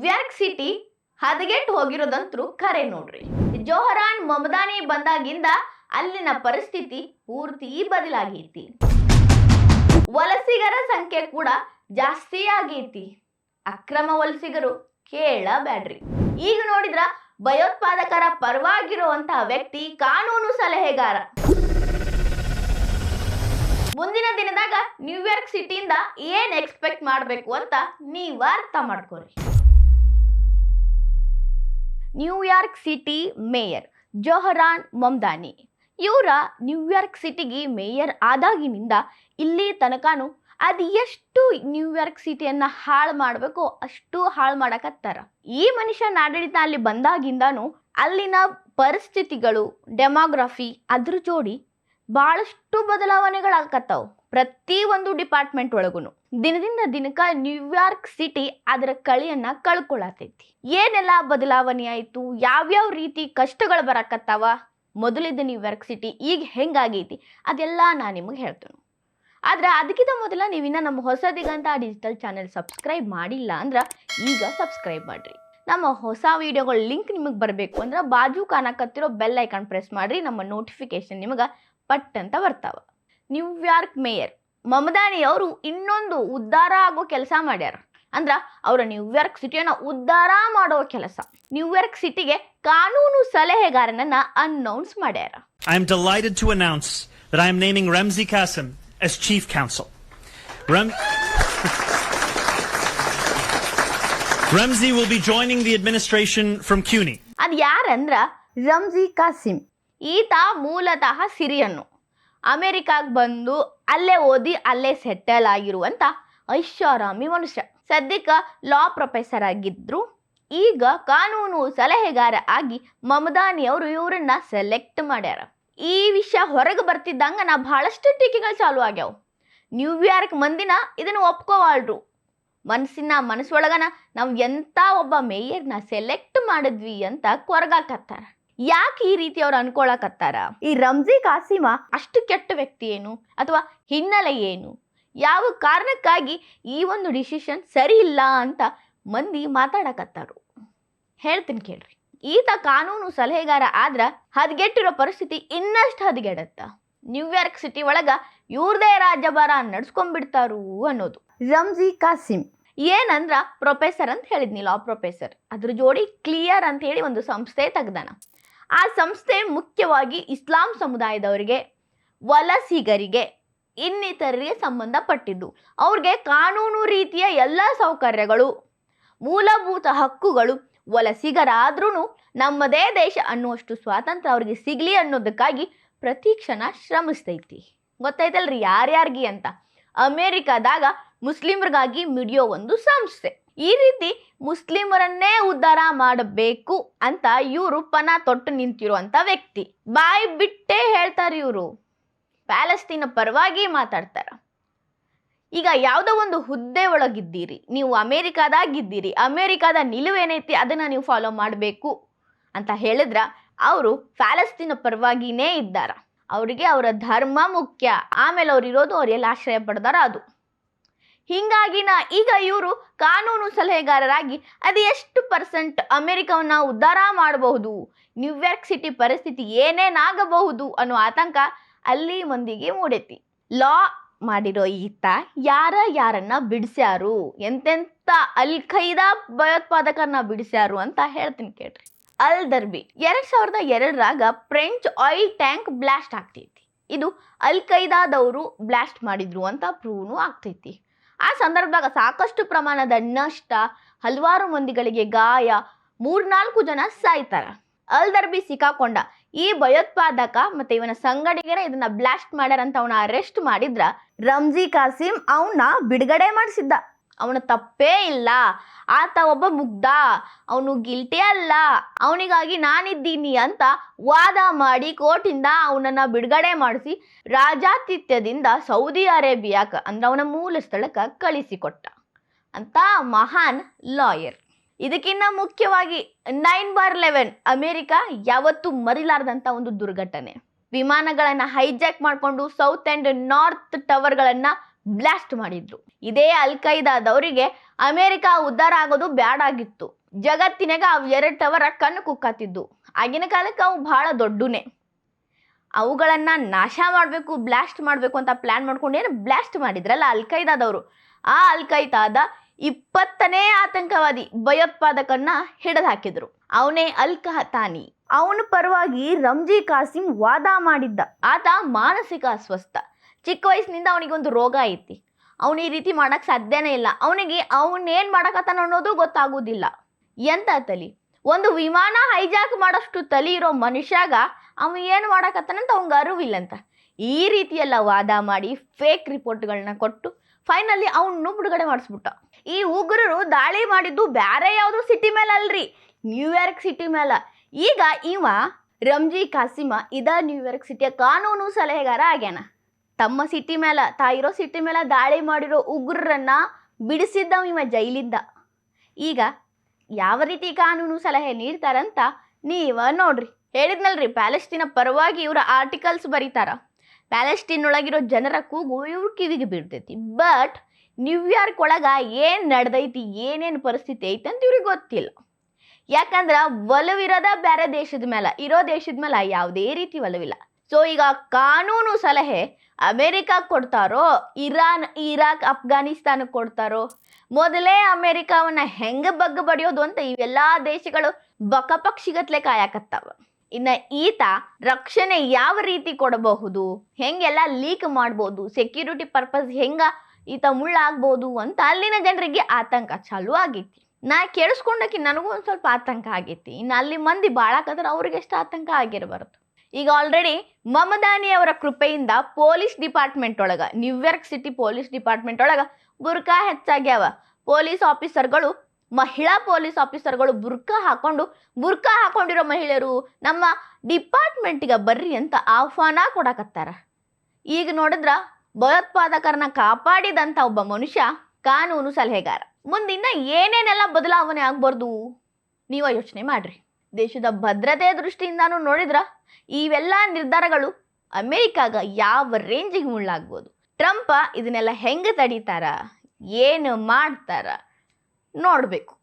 New York city ಹದಗೆಟ್ಟು ಹೋಗಿರೋದಂತರೂ ಖರೆ ನೋಡ್ರಿ. ಜೋಹರಾನ್ ಮಮದಾನಿ ಬಂದಾಗಿಂದ ಅಲ್ಲಿನ ಪರಿಸ್ಥಿತಿ ಪೂರ್ತಿ ಬದಲಾಗೈತಿ. ವಲಸಿಗರ ಸಂಖ್ಯೆ ಕೂಡ ಜಾಸ್ತಿ ಆಗೈತಿ. ಅಕ್ರಮ ವಲಸಿಗರು ಕೇಳಬೇಡ್ರಿ ಈಗ ನೋಡಿದ್ರ ಭಯೋತ್ಪಾದಕರ ಪರವಾಗಿರುವಂತಹ ವ್ಯಕ್ತಿ ಕಾನೂನು ಸಲಹೆಗಾರ. ಮುಂದಿನ ದಿನದಾಗ ನ್ಯೂಯಾರ್ಕ್ ಸಿಟಿಯಿಂದ ಏನ್ ಎಕ್ಸ್ಪೆಕ್ಟ್ ಮಾಡಬೇಕು ಅಂತ ನೀವು ಅರ್ಥ ಮಾಡ್ಕೊರಿ. New York city mayor Zohran Mamdani ಇವರ ನ್ಯೂಯಾರ್ಕ್ ಸಿಟಿಗೆ ಮೇಯರ್ ಆದಾಗಿನಿಂದ ಇಲ್ಲಿ ತನಕನೂ ಅದು ಎಷ್ಟು ನ್ಯೂಯಾರ್ಕ್ ಸಿಟಿಯನ್ನು ಹಾಳು ಮಾಡಬೇಕೋ ಅಷ್ಟು ಹಾಳು ಮಾಡಕತ್ತಾರ. ಈ ಮನುಷ್ಯನ ಆಡಳಿತ ಅಲ್ಲಿ ಬಂದಾಗಿಂದಾನು ಅಲ್ಲಿನ ಪರಿಸ್ಥಿತಿಗಳು ಡೆಮೋಗ್ರಫಿ ಅದ್ರ ಜೋಡಿ ಭಾಳಷ್ಟು ಬದಲಾವಣೆಗಳಾಗತ್ತಾವ ಪ್ರತಿ ಒಂದು ಡಿಪಾರ್ಟ್ಮೆಂಟ್ ಒಳಗೂ ದಿನದಿಂದ ದಿನಕ್ಕೆ ನ್ಯೂಯಾರ್ಕ್ ಸಿಟಿ ಅದರ ಕಳಿಯನ್ನ ಕಳ್ಕೊಳತೈತಿ. ಏನೆಲ್ಲ ಬದಲಾವಣೆ ಆಯಿತು? ಯಾವ್ಯಾವ ರೀತಿ ಕಷ್ಟಗಳು ಬರಕತ್ತಾವ? ಮೊದಲಿದ್ದ ನ್ಯೂಯಾರ್ಕ್ ಸಿಟಿ ಈಗ ಹೆಂಗಾಗೈತಿ? ಅದೆಲ್ಲ ನಾನು ನಿಮಗೆ ಹೇಳ್ತೇನೆ. ಆದ್ರೆ ಅದಕ್ಕಿಂತ ಮೊದಲ ನೀವಿನ್ನ ನಮ್ಮ ಹೊಸದಿಗಂತ ಡಿಜಿಟಲ್ ಚಾನೆಲ್ ಸಬ್ಸ್ಕ್ರೈಬ್ ಮಾಡಿಲ್ಲ ಅಂದ್ರೆ ಈಗ ಸಬ್ಸ್ಕ್ರೈಬ್ ಮಾಡ್ರಿ. ನಮ್ಮ ಹೊಸ ವಿಡಿಯೋಗಳ ಲಿಂಕ್ ನಿಮಗೆ ಬರಬೇಕು ಅಂದ್ರೆ ಬಾಜು ಕಾಣಕತ್ತಿರೋ ಬೆಲ್ ಐಕಾನ್ ಪ್ರೆಸ್ ಮಾಡ್ರಿ, ನಮ್ಮ ನೋಟಿಫಿಕೇಶನ್ ನಿಮಗೆ ಪಟ್ ಅಂತ ಬರ್ತಾವ. ನ್ಯೂಯಾರ್ಕ್ ಮೇಯರ್ ಮಮದಾನಿ ಅವರು ಇನ್ನೊಂದು ಉದ್ಧಾರ ಆಗೋ ಕೆಲಸ ಮಾಡ್ಯಾರ. ಅಂದ್ರ ಅವರ ನ್ಯೂಯಾರ್ಕ್ ಸಿಟಿಯನ್ನ ಉದ್ಧಾರ ಮಾಡೋ ಕೆಲಸ. ನ್ಯೂಯಾರ್ಕ್ ಸಿಟಿಗೆ ಕಾನೂನು ಸಲಹೆಗಾರನನ್ನ ಅನೌನ್ಸ್ ಮಾಡ್ಯಾರ. I am delighted to announce that I am naming Ramzi Kassem as Chief Counsel. Rem- Ramzi will be joining the administration from CUNY. ಅದು ಯಾರಂದ್ರ ರಮ್ಜಿ ಕಾಸಿಮ್ ಈತ ಮೂಲತಃ ಸಿರಿಯನ್ನು. ಅಮೆರಿಕಾಗ್ ಬಂದು ಅಲ್ಲೇ ಓದಿ ಅಲ್ಲೇ ಸೆಟಲ್ ಆಗಿರುವಂತ ಐಷಾರಾಮಿ ಮನುಷ್ಯ. ಸದ್ಯಕ್ಕೆ ಲಾ ಪ್ರೊಫೆಸರ್ ಆಗಿದ್ರು. ಈಗ ಕಾನೂನು ಸಲಹೆಗಾರ ಆಗಿ ಮಮದಾನಿ ಅವರು ಇವರನ್ನ ಸೆಲೆಕ್ಟ್ ಮಾಡ್ಯಾರ. ಈ ವಿಷಯ ಹೊರಗೆ ಬರ್ತಿದ್ದಂಗ ನಾ ಬಹಳಷ್ಟು ಟೀಕೆಗಳು ಚಾಲು ಆಗ್ಯಾವ. ನ್ಯೂಯಾರ್ಕ್ ಮಂದಿನ ಇದನ್ನ ಒಪ್ಕೋವಾಳ್ರು. ಮನಸ್ಸಿನ ಮನಸ್ಸೊಳಗನ ನಾವು ಎಂಥ ಒಬ್ಬ ಮೇಯರ್ನ ಸೆಲೆಕ್ಟ್ ಮಾಡಿದ್ವಿ ಅಂತ ಕೊರಗಾಕತ್ತಾರ. ಯಾಕೆ ಈ ರೀತಿ ಅವ್ರು ಅನ್ಕೊಳಕತ್ತಾರ ಈ ರಂಜಿ ಕಾಸಿಮ ಅಷ್ಟು ಕೆಟ್ಟ ವ್ಯಕ್ತಿ ಏನು? ಅಥವಾ ಹಿನ್ನೆಲೆ ಏನು? ಯಾವ ಕಾರಣಕ್ಕಾಗಿ ಈ ಒಂದು ಡಿಸಿಷನ್ ಸರಿ ಇಲ್ಲ ಅಂತ ಮಂದಿ ಮಾತಾಡಕತ್ತಾರು ಹೇಳ್ತೀನಿ ಕೇಳ್ರಿ. ಈತ ಕಾನೂನು ಸಲಹೆಗಾರ ಆದ್ರ ಹದಗೆಟ್ಟಿರೋ ಪರಿಸ್ಥಿತಿ ಇನ್ನಷ್ಟು ಹದಗೆಡತ್ತ. ನ್ಯೂಯಾರ್ಕ್ ಸಿಟಿ ಒಳಗ ಇವ್ರದೇ ರಾಜ್ಯಭಾರ ನಡ್ಸ್ಕೊಂಡ್ಬಿಡ್ತಾರು ಅನ್ನೋದು. ರಂಜಿ ಕಾಸಿಮ್. ಏನಂದ್ರ ಪ್ರೊಫೆಸರ್ ಅಂತ ಹೇಳಿದ್ನಿ ಲಾ ಪ್ರೊಫೆಸರ್ ಅದ್ರ ಜೋಡಿ ಕ್ಲಿಯರ್ ಅಂತ ಹೇಳಿ ಒಂದು ಸಂಸ್ಥೆ ತೆಗ್ದಾನ. ಆ ಸಂಸ್ಥೆ ಮುಖ್ಯವಾಗಿ ಇಸ್ಲಾಂ ಸಮುದಾಯದವರಿಗೆ, ವಲಸಿಗರಿಗೆ, ಇನ್ನಿತರರಿಗೆ ಸಂಬಂಧಪಟ್ಟಿದ್ದು. ಅವ್ರಿಗೆ ಕಾನೂನು ರೀತಿಯ ಎಲ್ಲ ಸೌಕರ್ಯಗಳು, ಮೂಲಭೂತ ಹಕ್ಕುಗಳು ವಲಸಿಗರಾದ್ರೂ ನಮ್ಮದೇ ದೇಶ ಅನ್ನುವಷ್ಟು ಸ್ವಾತಂತ್ರ್ಯ ಅವ್ರಿಗೆ ಸಿಗ್ಲಿ ಅನ್ನೋದಕ್ಕಾಗಿ ಪ್ರತಿ ಕ್ಷಣ ಶ್ರಮಿಸ್ತೈತಿ. ಗೊತ್ತಾಯ್ತಲ್ರಿ ಯಾರ್ಯಾರಿಗೆ ಅಂತ? ಅಮೇರಿಕಾದಾಗ ಮುಸ್ಲಿಮರಿಗಾಗಿ ಮಿಡಿಯೋ ಒಂದು ಸಂಸ್ಥೆ. ಈ ರೀತಿ ಮುಸ್ಲಿಮರನ್ನೇ ಉದ್ಧಾರ ಮಾಡಬೇಕು ಅಂತ ಇವರು ಪನ ತೊಟ್ಟು ನಿಂತಿರುವಂತ ವ್ಯಕ್ತಿ. ಬಾಯಿ ಬಿಟ್ಟೇ ಹೇಳ್ತಾರೆ ಇವರು. ಪ್ಯಾಲೆಸ್ತೀನ ಪರವಾಗಿ ಮಾತಾಡ್ತಾರ. ಈಗ ಯಾವುದೋ ಒಂದು ಹುದ್ದೆ ಒಳಗಿದ್ದೀರಿ, ನೀವು ಅಮೇರಿಕಾದಾಗಿದ್ದೀರಿ, ಅಮೇರಿಕಾದ ನಿಲುವೇನೈತಿ ಅದನ್ನ ನೀವು ಫಾಲೋ ಮಾಡಬೇಕು ಅಂತ ಹೇಳಿದ್ರ ಅವರು ಪ್ಯಾಲೆಸ್ತೀನ ಪರವಾಗಿನೇ ಇದ್ದಾರ. ಅವರಿಗೆ ಅವರ ಧರ್ಮ ಮುಖ್ಯ. ಆಮೇಲೆ ಅವ್ರು ಇರೋದು ಅವ್ರು ಆಶ್ರಯ ಪಡೆದಾರ ಅದು. ಹಿಂಗಾಗಿ ನಾ ಈಗ ಇವರು ಕಾನೂನು ಸಲಹೆಗಾರರಾಗಿ ಅದು ಎಷ್ಟು ಪರ್ಸೆಂಟ್ ಅಮೆರಿಕವನ್ನು ಉದ್ಧಾರ ಮಾಡಬಹುದು. ನ್ಯೂಯಾರ್ಕ್ ಸಿಟಿ ಪರಿಸ್ಥಿತಿ ಏನೇನಾಗಬಹುದು ಅನ್ನೋ ಆತಂಕ ಅಲ್ಲಿ ಮಂದಿಗೆ ಮೂಡೈತಿ. ಲಾ ಮಾಡಿರೋ ಈತ ಯಾರ ಯಾರನ್ನ ಬಿಡಿಸ್ಯಾರು? ಎಂತೆಂತ ಅಲ್ ಖೈದಾ ಭಯೋತ್ಪಾದಕರನ್ನ ಬಿಡಿಸ್ಯಾರು ಅಂತ ಹೇಳ್ತೀನಿ ಕೇಳ್ರಿ. ಅಲ್ ದರ್ಬಿ ಎರಡ್ ಸಾವಿರದ ಎರಡರಾಗ ಫ್ರೆಂಚ್ ಆಯಿಲ್ ಟ್ಯಾಂಕ್ ಬ್ಲಾಸ್ಟ್ ಆಗ್ತೈತಿ. ಇದು ಅಲ್ ಖೈದಾದವರು ಬ್ಲಾಸ್ಟ್ ಮಾಡಿದ್ರು ಅಂತ ಪ್ರೂವ್ನು ಆಗ್ತೈತಿ. ಆ ಸಂದರ್ಭದಾಗ ಸಾಕಷ್ಟು ಪ್ರಮಾಣದ ನಷ್ಟ ಹಲವಾರು ಮಂದಿಗಳಿಗೆ ಗಾಯ ಮೂರ್ನಾಲ್ಕು ಜನ ಸಾಯ್ತಾರ. ಅಲ್ದರ್ಬಿ ಸಿಕ್ಕಾಕೊಂಡ. ಈ ಭಯೋತ್ಪಾದಕ ಮತ್ತೆ ಇವನ ಸಂಗಡಿಗರ ಇದನ್ನ ಬ್ಲಾಸ್ಟ್ ಮಾಡ್ಯಾರ ಅಂತ ಅವನ ಅರೆಸ್ಟ್ ಮಾಡಿದ್ರ ರಂಜಿ ಕಾಸಿಂ ಅವನ್ನ ಬಿಡುಗಡೆ ಮಾಡಿಸಿದ್ದ. ಅವನ ತಪ್ಪೇ ಇಲ್ಲ. ಆತ ಒಬ್ಬ ಮುಗ್ಧ. ಅವನು ಗಿಲ್ಟಿ ಅಲ್ಲ. ಅವನಿಗಾಗಿ ನಾನಿದ್ದೀನಿ ಅಂತ ವಾದ ಮಾಡಿ ಕೋರ್ಟಿಂದ ಅವನನ್ನ ಬಿಡುಗಡೆ ಮಾಡಿಸಿ ರಾಜಾತಿಥ್ಯದಿಂದ ಸೌದಿ ಅರೇಬಿಯಾಕ, ಅಂದ್ರೆ ಅವನ ಮೂಲ ಸ್ಥಳಕ್ಕೆ ಕಳಿಸಿಕೊಟ್ಟ. ಅಂತ ಮಹಾನ್ ಲಾಯರ್. ಇದಕ್ಕಿಂತ ಮುಖ್ಯವಾಗಿ ನೈನ್ ಬಾರ್ ಲೆವೆನ್, ಅಮೆರಿಕ ಯಾವತ್ತೂ ಮರಿಲಾರ್ದಂಥ ಒಂದು ದುರ್ಘಟನೆ. ವಿಮಾನಗಳನ್ನು ಹೈಜಾಕ್ ಮಾಡಿಕೊಂಡು ಸೌತ್ ಆ್ಯಂಡ್ ನಾರ್ತ್ ಟವರ್ಗಳನ್ನು ಬ್ಲಾಸ್ಟ್ ಮಾಡಿದ್ರು ಇದೇ ಅಲ್ ಖೈದಾದವರಿಗೆ ಅಮೆರಿಕ ಉದ್ಧಾರ ಆಗೋದು ಬ್ಯಾಡಾಗಿತ್ತು. ಜಗತ್ತಿನಾಗ ಅವು ಎರಡು ಟವರ ಕಣ್ಣು ಕುಕ್ಕಾತಿದ್ದು ಆಗಿನ ಕಾಲಕ್ಕೆ ಅವು ಬಹಳ ದೊಡ್ಡನೇ. ಅವುಗಳನ್ನು ನಾಶ ಮಾಡಬೇಕು, ಬ್ಲಾಸ್ಟ್ ಮಾಡಬೇಕು ಅಂತ ಪ್ಲ್ಯಾನ್ ಮಾಡ್ಕೊಂಡು ಏನು ಬ್ಲಾಸ್ಟ್ ಮಾಡಿದ್ರಲ್ಲ ಅಲ್ ಖೈದಾದವರು ಆ ಅಲ್ ಖೈದಾದ ಇಪ್ಪತ್ತನೇ ಆತಂಕವಾದಿ ಭಯೋತ್ಪಾದಕನ್ನ ಹಿಡಿದು ಹಾಕಿದ್ರು ಅವನೇ ಅಲ್ ಕಹತಾನಿ ಅವನ ಪರವಾಗಿ ರಂಜಿ ಕಾಸಿಂ ವಾದ ಮಾಡಿದ್ದ. ಆತ ಮಾನಸಿಕ ಅಸ್ವಸ್ಥ. ಚಿಕ್ಕ ವಯಸ್ಸಿನಿಂದ ಅವನಿಗೊಂದು ರೋಗ ಐತಿ. ಅವನು ಈ ರೀತಿ ಮಾಡಕ್ ಸಾಧ್ಯನೇ ಇಲ್ಲ. ಅವನಿಗೆ ಅವನೇನು ಮಾಡಕತ್ತಾನ ಅನ್ನೋದು ಗೊತ್ತಾಗೋದಿಲ್ಲ. ಎಂತ ತಲಿ? ಒಂದು ವಿಮಾನ ಹೈಜಾಕ್ ಮಾಡೋಷ್ಟು ತಲಿ ಇರೋ ಮನುಷ್ಯಾಗ ಅವ ಏನು ಮಾಡಕತ್ತಾನಂತ ಅವಂಗ ಅರಿವಿಲ್ಲಂತ. ಈ ರೀತಿಯೆಲ್ಲ ವಾದ ಮಾಡಿ ಫೇಕ್ ರಿಪೋರ್ಟ್ಗಳನ್ನ ಕೊಟ್ಟು ಫೈನಲಿ ಅವನು ಬಿಡುಗಡೆ ಮಾಡಿಸ್ಬಿಟ್ಟ. ಈ ಉಗ್ರರು ದಾಳಿ ಮಾಡಿದ್ದು ಬೇರೆ ಯಾವ್ದು ಸಿಟಿ ಮೇಲೆ ಅಲ್ರಿ. ನ್ಯೂಯಾರ್ಕ್ ಸಿಟಿ ಮೇಲೆ ಈಗ ಇವ ರಂಜಿ ಕಾಸಿಮ ಇದ ನ್ಯೂಯಾರ್ಕ್ ಸಿಟಿಯ ಕಾನೂನು ಸಲಹೆಗಾರ ಆಗ್ಯಾನ. ತಮ್ಮ ಸಿಟಿ ಮೇಲೆ ತಾಯಿರೋ ಸಿಟಿ ಮೇಲೆ ದಾಳಿ ಮಾಡಿರೋ ಉಗ್ರರನ್ನ ಬಿಡಿಸಿದ್ದವ ಇವ ಜೈಲಿಂದ ಈಗ ಯಾವ ರೀತಿ ಕಾನೂನು ಸಲಹೆ ನೀಡ್ತಾರಂತ ನೀವ ನೋಡ್ರಿ. ಹೇಳಿದ್ನಲ್ರಿ, ಪ್ಯಾಲೆಸ್ಟೀನ ಪರವಾಗಿ ಇವರ ಆರ್ಟಿಕಲ್ಸ್ ಬರೀತಾರ. ಪ್ಯಾಲೆಸ್ಟೀನ್ ಒಳಗಿರೋ ಜನರ ಕೂಗು ಇವ್ರ ಕಿವಿಗೆ ಬಿಡ್ತೈತಿ ಬಟ್ ನ್ಯೂಯಾರ್ಕ್ ಒಳಗ ಏನು ನಡೆದೈತಿ, ಏನೇನು ಪರಿಸ್ಥಿತಿ ಐತಿ ಅಂತ ಇವ್ರಿಗೆ ಗೊತ್ತಿಲ್ಲ. ಯಾಕಂದ್ರ ಒಲವಿರೋದ ಬೇರೆ ದೇಶದ ಮೇಲೆ ಇರೋ ದೇಶದ ಮೇಲೆ ಯಾವುದೇ ರೀತಿ ಒಲವಿಲ್ಲ. ಸೊ ಈಗ ಕಾನೂನು ಸಲಹೆ ಅಮೇರಿಕಾಗ್ ಕೊಡ್ತಾರೋ, ಇರಾನ್, ಇರಾಕ್ ಅಫ್ಘಾನಿಸ್ತಾನಕ್ಕೆ ಕೊಡ್ತಾರೋ, ಮೊದಲೇ ಅಮೇರಿಕಾವನ್ನ ಹೆಂಗ ಬಗ್ಗ ಬಡಿಯೋದು ಅಂತ ಇವೆಲ್ಲ ದೇಶಗಳು ಬಕಪಕ್ಷಿಗತ್ಲೆ ಕಾಯಕತ್ತಾವ. ಇನ್ನ ಈತ ರಕ್ಷಣೆ ಯಾವ ರೀತಿ ಕೊಡಬಹುದು, ಹೆಂಗೆಲ್ಲ ಲೀಕ್ ಮಾಡ್ಬೋದು ಸೆಕ್ಯೂರಿಟಿ ಪರ್ಪಸ್ ಹೆಂಗ ಈತ ಮುಳ್ಳಾಗ್ಬೋದು ಅಂತ ಅಲ್ಲಿನ ಜನರಿಗೆ ಆತಂಕ ಚಾಲು ಆಗೈತಿ. ನಾ ಕೇಳಿಸ್ಕೊಂಡಕ್ಕೆ ನನಗೂ ಒಂದು ಸ್ವಲ್ಪ ಆತಂಕ ಆಗೈತಿ. ಇನ್ನು ಅಲ್ಲಿ ಮಂದಿ ಬಾಳಾಕಂದ್ರೆ ಅವ್ರಿಗೆ ಎಷ್ಟು ಆತಂಕ ಆಗಿರಬಾರ್ದು. ಈಗ ಆಲ್ರೆಡಿ ಮಮದಾನಿ ಅವರ ಕೃಪೆಯಿಂದ ಪೊಲೀಸ್ ಡಿಪಾರ್ಟ್ಮೆಂಟ್ ಒಳಗ New York city police department ಒಳಗ ಬುರ್ಕಾ ಹೆಚ್ಚಾಗ್ಯಾವ. ಪೊಲೀಸ್ ಆಫೀಸರ್ಗಳು ಮಹಿಳಾ ಪೊಲೀಸ್ ಆಫೀಸರ್ಗಳು ಬುರ್ಕಾ ಹಾಕೊಂಡು, ಬುರ್ಕಾ ಹಾಕೊಂಡಿರೋ ಮಹಿಳೆಯರು ನಮ್ಮ ಡಿಪಾರ್ಟ್ಮೆಂಟಿಗೆ ಬರ್ರಿ ಅಂತ ಆಹ್ವಾನ ಕೊಡಕತ್ತಾರ. ಈಗ ನೋಡಿದ್ರ ಭಯೋತ್ಪಾದಕರನ್ನ ಕಾಪಾಡಿದಂಥ ಒಬ್ಬ ಮನುಷ್ಯ ಕಾನೂನು ಸಲಹೆಗಾರ. ಮುಂದಿನ ಏನೇನೆಲ್ಲ ಬದಲಾವಣೆ ಆಗ್ಬಾರ್ದು? ನೀವ ಯೋಚನೆ ಮಾಡ್ರಿ. ದೇಶದ ಭದ್ರತೆ ದೃಷ್ಟಿಯಿಂದಾನು ನೋಡಿದ್ರ, ಇವೆಲ್ಲ ನಿರ್ಧಾರಗಳು ಅಮೇರಿಕಾಗ ಯಾವ ರೇಂಜಿಗೆ ಮುಳ್ಳಾಗ್ಬೋದು? ಟ್ರಂಪ ಇದನ್ನೆಲ್ಲ ಹೆಂಗೆ ತಡೀತಾರ? ಏನು ಮಾಡ್ತಾರ? ನೋಡಬೇಕು.